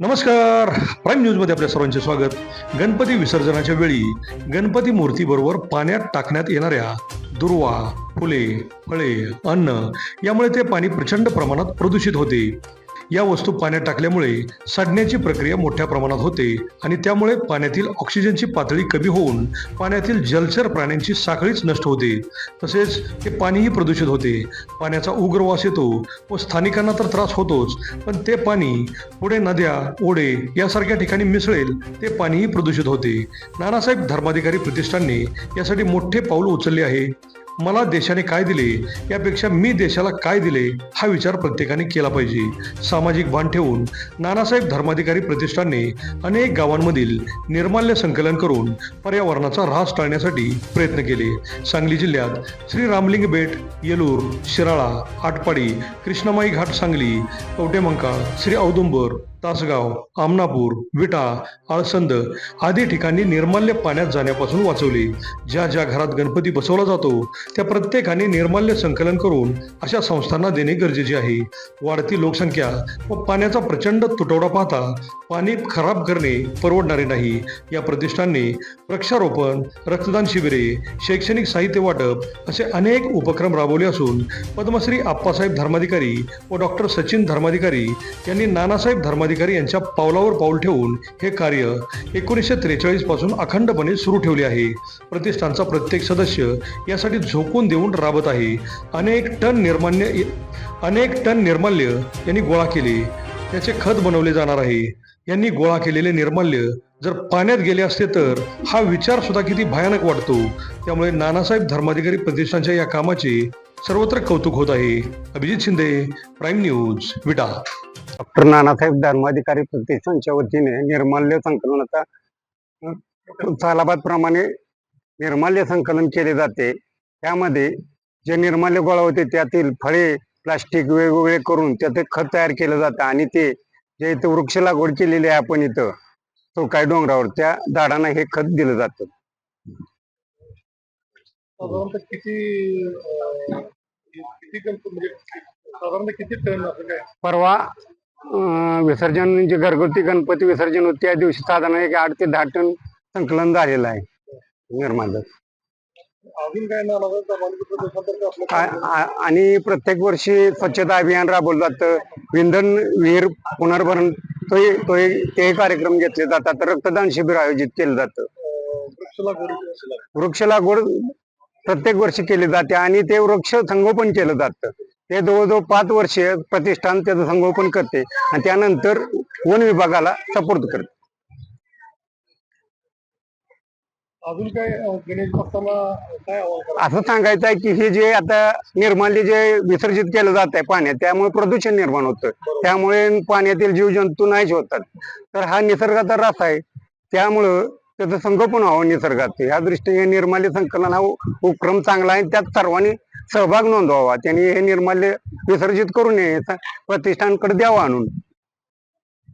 नमस्कार. प्राईम न्यूजमध्ये आपल्या सर्वांचे स्वागत. गणपती विसर्जनाच्या वेळी गणपती मूर्तीबरोबर पाण्यात टाकण्यात येणाऱ्या दुर्वा फुले फळे अन्न यामुळे ते पाणी प्रचंड प्रमाणात प्रदूषित होते. या वस्तू पाण्यात टाकल्यामुळे सडण्याची प्रक्रिया मोठ्या प्रमाणात होते आणि त्यामुळे पाण्यातील ऑक्सिजनची पातळी कमी होऊन पाण्यातील जलचर प्राण्यांची साखळीच नष्ट होते. तसेच ते पाणीही प्रदूषित होते. पाण्याचा उग्र वास येतो व स्थानिकांना तर त्रास होतोच पण ते पाणी पुढे नद्या ओढे यासारख्या ठिकाणी मिसळेल ते पाणीही प्रदूषित होते. नानासाहेब धर्माधिकारी प्रतिष्ठानने यासाठी मोठे पाऊल उचलले आहे. मला देशाने काय दिले यापेक्षा मी देशाला काय दिले हा विचार प्रत्येकाने केला पाहिजे. सामाजिक भान ठेवून नानासाहेब धर्माधिकारी प्रतिष्ठानने अनेक गावांमधील निर्माल्य संकलन करून पर्यावरणाचा ऱ्हास टाळण्यासाठी प्रयत्न केले. सांगली जिल्ह्यात श्री रामलिंग बेट येलूर शिराळा आटपाडी कृष्णमाई घाट सांगली कवटेमंकाळ श्री औदुंबर तासगाव आमनापूर विटा आळसंद आदी ठिकाणी निर्माल्य पाण्यात जाण्यापासून वाचवले. ज्या ज्या घरात गणपती बसवला जातो त्या प्रत्येकाने निर्माल्य संकलन करून अशा संस्थांना देणे गरजेचे आहे. वाढती लोकसंख्या व पाण्याचा प्रचंड तुटवडा पाहता पाणी खराब करणे परवडणारे नाही. या प्रतिष्ठानने वृक्षारोपण रक्तदान शिबिरे शैक्षणिक साहित्य वाटप असे अनेक उपक्रम राबवले असून पद्मश्री आप्पासाहेब धर्माधिकारी व डॉक्टर सचिन धर्माधिकारी यांनी नानासाहेब धर्माधिकारी यांच्या पावलावर पाऊल ठेवून हे कार्य एकोणीसशे त्रेचाळीसपासून अखंडपणे सुरू ठेवले आहे. प्रतिष्ठानचा प्रत्येक सदस्य यासाठी झोकून देऊन राबत आहे. अनेक टन निर्माल्य अनेक टन निर्माल्य यांनी गोळा केले. त्याचे खत बनवले जाणार आहे. यांनी गोळा केलेले निर्माल्य जर पाण्यात गेले असते तर हा विचार सुद्धा किती भयानक वाटतो. त्यामुळे नानासाहेब धर्माधिकारी प्रतिष्ठानच्या या कामाचे सर्वत्र कौतुक होत आहे. Abhijit Shinde prime news Vita. Doctor Nanasaheb Dharmadhikari प्रतिष्ठानच्या वतीने निर्माल्य संकलनाचा सालाबाद प्रमाणे निर्माल्य संकलन केले जाते. त्यामध्ये जे निर्माल्य गोळा होते त्यातील फळे प्लास्टिक वेगवेगळे करून त्याचे खत तयार केलं जातं आणि ते जे इथं वृक्ष लागवड केलेली आहे आपण इथं चौकाई डोंगरावर त्या झाडांना हे खत दिलं जातं. किती म्हणजे काय? परवा विसर्जन जे घरगुती गणपती विसर्जन होते. त्या दिवशी साधारण एक आठ ते दहा टन संकलन झालेलं आहे. निर्माल्य अजून काय ना माझं सामान्य प्रदेशांतर्गत आपलं आ- काय आ- आणि प्रत्येक वर्षी स्वच्छता अभियान राबवलं जातं. विंधन विहीर पुनर्भरण तो तो ते कार्यक्रम घेतले जातात. रक्तदान शिबिर आयोजित केलं जातं. वृक्ष लागवड प्रत्येक वर्षी केली जाते आणि ते वृक्ष संगोपन केलं जातं. ते जवळजवळ पाच वर्ष प्रतिष्ठान त्याचं संगोपन करते आणि त्यानंतर वन विभागाला सपोर्ट करते. अजून काय गणेश काय असं सांगायचं आहे की हे जे आता निर्माल्य जे विसर्जित केलं जात आहे पाण्यात त्यामुळे प्रदूषण निर्माण होतं. त्यामुळे पाण्यातील जीवजंतू नाहीच होतात. तर हा निसर्गाचा रास आहे. त्यामुळं त्याचं संगोपन व्हावं निसर्गाचं या दृष्टीने निर्माल्य संकलन हा उपक्रम चांगला आहे त्यात सर्वांनी सहभाग नोंदवावा. त्यांनी हे निर्माल्य विसर्जित करू नये प्रतिष्ठानकडे द्यावं आणून.